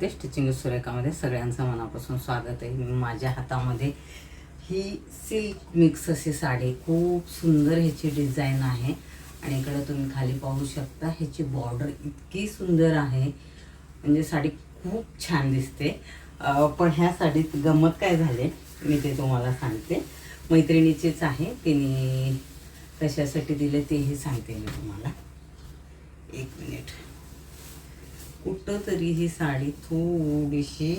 करते स्टिचिंग सुरेखामध्ये सगळ्यांचं मनापासून स्वागत आहे. मी माझ्या हातामध्ये ही सिल्क मिक्स अशी साडी खूप सुंदर ह्याची डिझाईन आहे. आणि इकडे तुम्ही खाली पाहू शकता ह्याची बॉर्डर इतकी सुंदर आहे. म्हणजे साडी खूप छान दिसते. पण ह्या साडीत गंमत काय झाले मी ते तुम्हाला सांगते. मैत्रिणीचीच आहे तिने कशासाठी दिले तेही सांगते मी तुम्हाला. एक मिनिट कुठं तरी ही साडी थोडीशी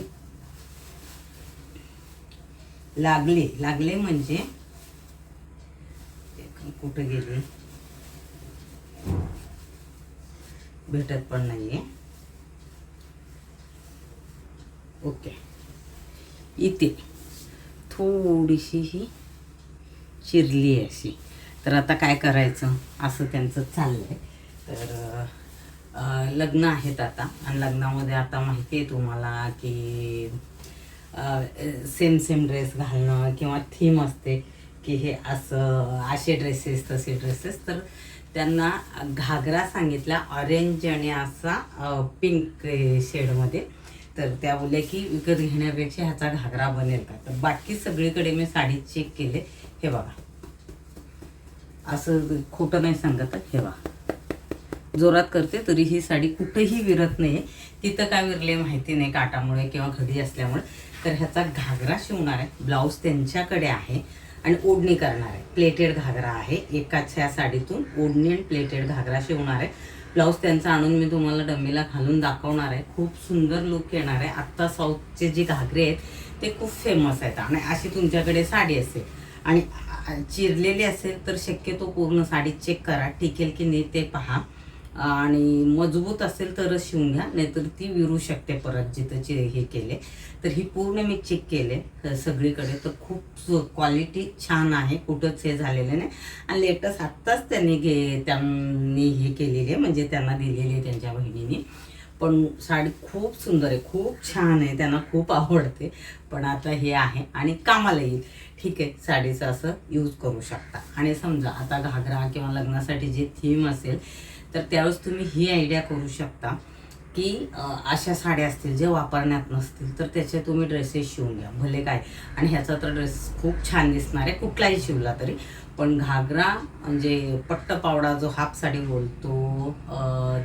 लागली. लागले म्हणजे कुठं गेली? भेटत पण नाहीये. ओके. इथे थोडीशी ही चिरली आहे अशी. तर आता काय करायचं? असं त्यांचं चाललंय. तर लग्न आहेत आता. आणि लग्नामध्ये आता माहिती आहे तुम्हाला की सेम सेम ड्रेस घालणं किंवा थीम असते की हे असं असे ड्रेसेस तसे ड्रेसेस तर त्यांना घागरा सांगितला ऑरेंज आणि असा पिंक शेडमध्ये तर त्या बोलल्या की विकत घेण्यापेक्षा ह्याचा घागरा बनेल का? तर बाकी सगळीकडे मी साडी चेक केले. हे बघा. असं खोटं नाही सांगत हे बघा. जोरात करते तरी ही साडी कुठेही विरत नाही. तिथं काय विरले माहिती नाही काटामुळे किंवा घडी असल्यामुळे. तर ह्याचा घागरा शिवणार आहे. ब्लाऊज त्यांच्याकडे आहे आणि ओढणी करणार आहे. प्लेटेड घागरा आहे. एकाच ह्या साडीतून ओढणी आणि प्लेटेड घागरा शिवणार आहे. ब्लाऊज त्यांचा आणून मी तुम्हाला डम्मीला घालून दाखवणार आहे. खूप सुंदर लुक येणार आहे. आत्ता साऊथचे जे घागरे आहेत ते खूप फेमस आहेत. आणि अशी तुमच्याकडे साडी असेल आणि चिरलेली असेल तर शक्यतो पूर्ण साडी चेक करा. टिकेल की नाही ते पहा. आणि मजबूत असेल तरच शिवून घ्या नाहीतर ती विरू शकते परत जिथंचे हे केले. तर ही पूर्ण मी चेक केले सगळीकडे. तर खूप क्वालिटी छान आहे कुठंच हे झालेलं नाही. आणि लेटेस्ट आत्ताच त्यांनी घे त्यांनी हे केलेले म्हणजे त्यांना दिलेली आहे त्यांच्या बहिणीने पण साडी खूप सुंदर आहे खूप छान आहे त्यांना खूप आवडते. पण आता हे आहे आणि कामाला येईल. ठीक आहे साडीचं असं यूज करू शकता. आणि समजा आता घागरा किंवा लग्नासाठी जे थीम असेल तर त्यावेळेस तुम्ही ही आयडिया करू शकता की अशा साड्या असतील जे वापरण्यात नसतील तर त्याचे तुम्ही ड्रेसेस शिवून घ्या. भले काय. आणि ह्याचा तर ड्रेस खूप छान दिसणार आहे. कुठलाही शिवला तरी. पण घागरा म्हणजे पट्ट पावडा जो हाफ साडी बोलतो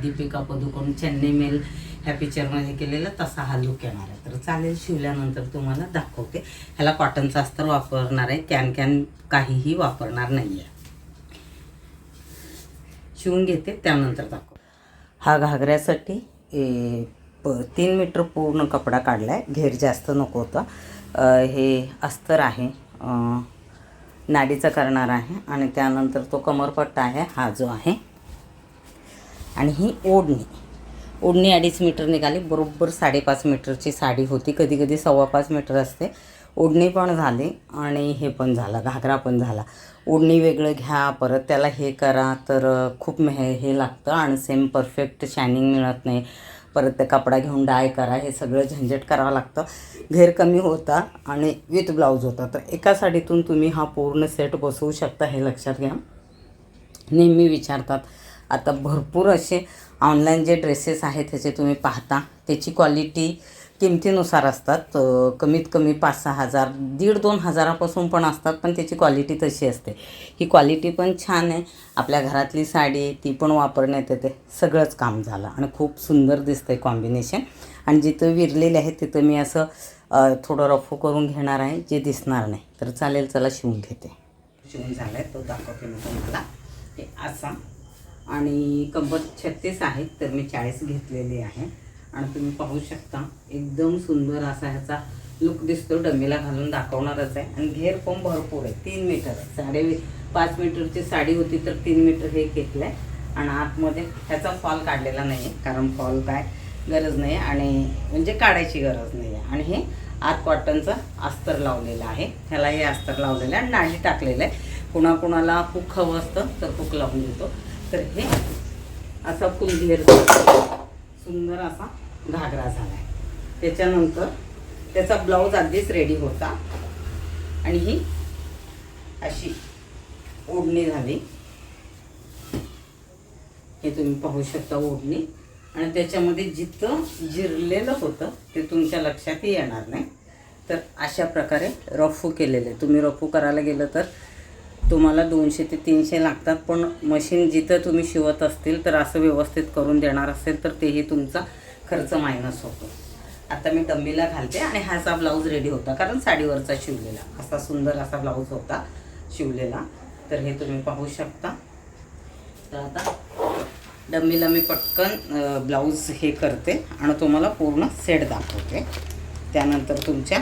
दीपिका पदुकोण चेन्नई मेल ह्या पिक्चरमध्ये केलेला तसा हा लुक येणार आहे. तर चालेल शिवल्यानंतर तुम्हाला दाखवते. ह्याला कॉटनचा अस्तर वापरणार आहे. कॅन कॅन काहीही वापरणार नाही आहे शिवून घेते त्यानंतर दाखव. हा घागऱ्यासाठी प तीन मीटर पूर्ण कपडा काढला आहे घेर जास्त नको होता. हे अस्तर आहे. नाडीचा करणार आहे आणि त्यानंतर तो कमरपट्टा आहे हा जो आहे. आणि ही ओढणी. ओढणी अडीच मीटर निघाली. बरोबर साडेपाच मीटरची साडी होती. कधी कधी सव्वा पाच मीटर असते. ओढणी पण झाली आणि हे पण झालं घागरा पण झाला. ओढणी वेगळं घ्या परत त्याला हे करा तर खूप हे हे लागतं आणि सेम परफेक्ट शायनिंग मिळत नाही. परत ते कपडा घेऊन डाय करा हे सगळं झंझट करावं लागतं. घेर कमी होता आणि विथ ब्लाऊज होता. तर एका साडीतून तुम्ही हा पूर्ण सेट बसवू शकता हे लक्षात घ्या. नेहमी विचारतात आता भरपूर असे ऑनलाईन जे ड्रेसेस आहेत त्याचे तुम्ही पाहता त्याची क्वालिटी किमतीनुसार असतात. कमीत कमी पाच सहा हजार दीड दोन हजारापासून पण असतात पण त्याची क्वालिटी तशी असते. ही क्वालिटी पण छान आहे. आपल्या घरातली साडी ती पण वापरण्यात येते. सगळंच काम झालं आणि खूप सुंदर दिसतं आहे कॉम्बिनेशन आणि जिथं विरलेले आहे तिथं मी असं थोडं रफो करून घेणार आहे जे दिसणार नाही. तर चालेल चला शिवून घेते. शिवून झाला आहे तो दाखवते मी तुम्हाला. हे असा आणि कंबर छत्तीस आहेत तर मी चाळीस घेतलेली आहे. आणि तुम्ही पाहू शकता एकदम सुंदर असा ह्याचा लुक दिसतो डमीला घालून दाखवणारच आहे. आणि घेर पण भरपूर आहे. तीन मीटर साडे पाच मीटरची साडी होती तर तीन मीटर हे घेतलं आहे आणि आतमध्ये ह्याचा फॉल काढलेला नाही आहे कारण फॉल काय गरज नाही आणि म्हणजे काढायची गरज नाही आहे आणि हे आत कॉटनचं अस्तर लावलेलं आहे. ह्याला हे अस्तर लावलेलं आहे. आणि नाडी टाकलेलं आहे. कुणाकुणाला हुक हवं असतं तर हुक लावून देतो. तर हे असा फुल घेर सुंदर असा घागरा झाला आहे त्याच्यानंतर त्याचा ब्लाऊज आधीच रेडी होता. आणि ही अशी ओढणी झाली. हे तुम्ही पाहू शकता ओढणी. आणि त्याच्यामध्ये जिथं जिरलेलं होतं ते तुमच्या लक्षातही येणार नाही. तर अशा प्रकारे रफू केलेले. तुम्ही रफू करायला गेलं तर तुम्हाला दोनशे ते तीनशे लागतात पण मशीन जिथं तुम्ही शिवत असतील तर असं व्यवस्थित करून देणार असेल तर तेही तुमचा खर्च मायनस होतो. आता मी डम्मीला घालते आणि ह्याचा ब्लाऊज रेडी होता कारण साडीवरचा शिवलेला. असा सुंदर असा ब्लाऊज होता शिवलेला. तर हे तुम्ही पाहू शकता. तर आता डम्मीला मी पटकन ब्लाऊज हे करते आणि तुम्हाला पूर्ण सेट दाखवते. त्यानंतर तुमच्या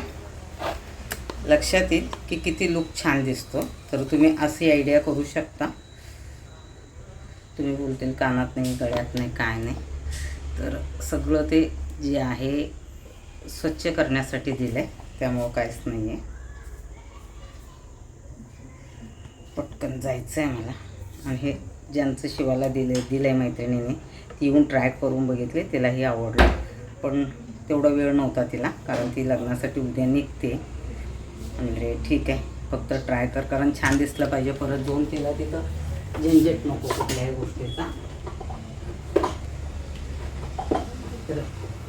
लक्षात येईल की किती लुक छान दिसतो. तर तुम्ही अशी आयडिया करू शकता. तुम्ही बोलतील कानात नाही गळ्यात नाही काय नाही. तर सगळं ते जे आहे स्वच्छ करण्यासाठी दिलं आहे त्यामुळं काहीच नाही आहे पटकन जायचं आहे मला. आणि हे ज्यांचं शिवाला दिलं दिलं आहे मैत्रिणीने ती येऊन ट्राय करून बघितली. तिलाही आवडलं. पण तेवढा वेळ नव्हता तिला कारण ती लग्नासाठी उद्या निघते. म्हणजे ठीक आहे. फक्त ट्राय कर कारण छान दिसलं पाहिजे. परत दोन तिला तिथं झंझट नको कुठल्याही गोष्टीचा. तर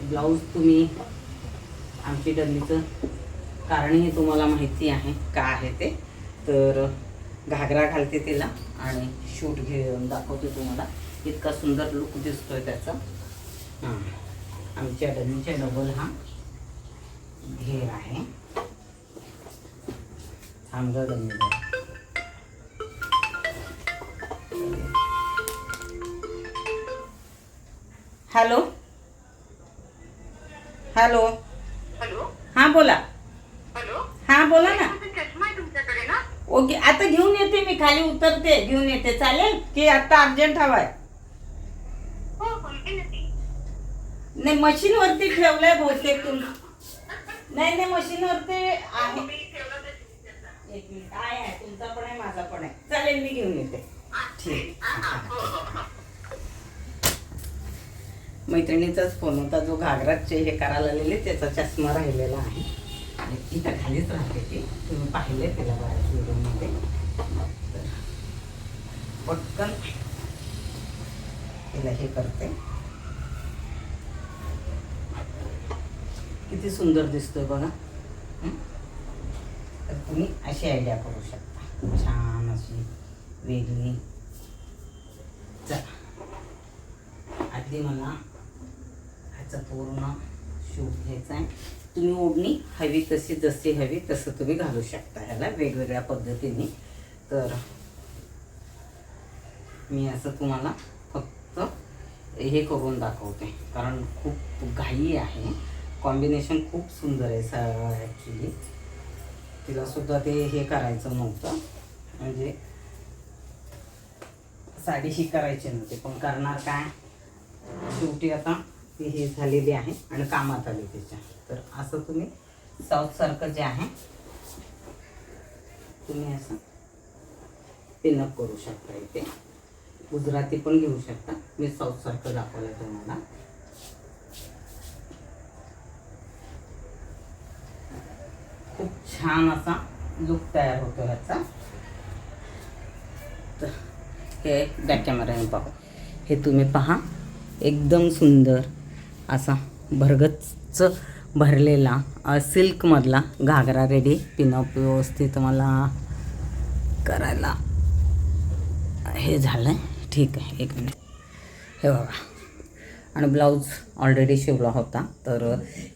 ब्लाऊज तुम्ही आमची डल्लीचं कारणही तुम्हाला माहिती आहे का आहे ते. तर घागरा घालते तिला आणि शूट घेऊन दाखवते तुम्हाला. इतका सुंदर लुक दिसतोय त्याचा. हां. आमच्या डल्लीच्या डबल हा घेर आहे. थांबगा डल्ली हॅलो? हॅलो? हॅलो? हां बोला. हॅलो? हां बोला ना. ओके आता घेऊन येते मी खाली उतरते घेऊन येते. चालेल की आता अर्जंट हवाय हो नाही मशीनवरती ठेवलंय बहुतेक तुम नाही नाही मशीनवरती आहे मी ठेवलं तर तुमच्याचा. एक मिनिट. आहे आहे. तुमचा पण आहे माझा पण आहे. चालेल मी घेऊन येते. ठीक मैत्रिणीचाच फोन होता जो घागराचे हे करायला आलेले त्याचा चष्मा राहिलेला आहे. आणि इथं खालीच राहते ती. तुम्ही पाहिले तिला बऱ्याच व्हिडिओमध्ये. पटकन तिला हे करते. किती सुंदर दिसतोय बघा. तर तुम्ही अशी आयडिया करू शकता. छान अशी वेगळी. चला. आधी मला ह्याचं पूर्ण शूट घ्यायचा आहे. तुम्ही ओढणी हवी तशी जशी हवी तसं तुम्ही घालू शकता ह्याला वेगवेगळ्या पद्धतीने. तर मी असं तुम्हाला फक्त हे करून दाखवते. कारण खूप घाई आहे. कॉम्बिनेशन खूप सुंदर आहे स ॲक्च्युली तिला सुद्धा ते हे करायचं नव्हतं. म्हणजे साडी ही करायची नव्हती पण करणार काय? शेवटी आता ती हे झालेली आहे आणि कामात आली त्याच्या तर असं तुम्ही साऊथसारखं जे आहे तुम्ही असं पिनअप करू शकता इथे. गुजराती पण घेऊ शकता. मी साऊथसारखं दाखवलं तुम्हाला खूप छान असा लुक तयार होतो ह्याचा. तर हे बॅक कॅमेऱ्याने पाहू. हे तुम्ही पहा एकदम सुंदर असा भरगच्च भरलेला सिल्कमधला घागरा रेडी पिनअप व्यवस्थित मला करायला. हे झालं आहे ठीक आहे एक मिनिट. हे बघा. आणि ब्लाऊज ऑलरेडी शिवला होता. तर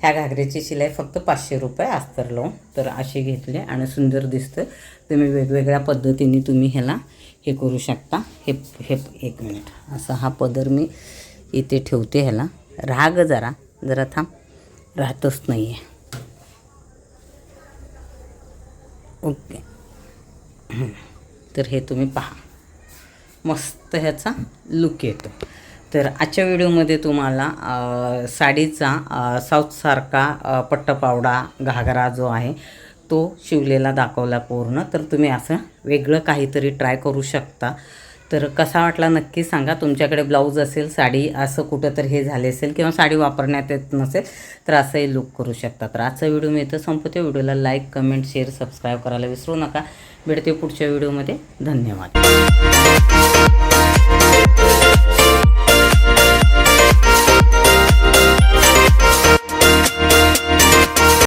ह्या घागऱ्याची शिलाई फक्त पाचशे रुपये अस्तर लावून तर असे घेतले आणि सुंदर दिसतं. तुम्ही वेगवेगळ्या पद्धतीने तुम्ही ह्याला हे करू शकता. हे हे एक मिनिट. असा हा पदर मी इथे ठेवते ह्याला. राग जरा जरा थांब. राहतच नाही आहे ओके. तर हे तुम्ही पहा. मस्त ह्याचा लुक येतो. तर आजच्या व्हिडिओमध्ये तुम्हाला साडीचा साऊथसारखा पट्टपावडा घागरा जो आहे तो शिवलेला दाखवला पूर्ण. तर तुम्ही असं वेगळं काहीतरी ट्राय करू शकता. तर कसा वाटला नक्की सांगा. तुमच्याकडे ब्लाऊज असेल साडी असं कुठं तर हे झाले असेल किंवा साडी वापरण्यात येत नसेल तर असंही लुक करू शकता. तर आजचा व्हिडिओ मी इथं संपवते. व्हिडिओला लाईक कमेंट शेअर सबस्क्राईब करायला विसरू नका. भेटते पुढच्या व्हिडिओमध्ये. धन्यवाद.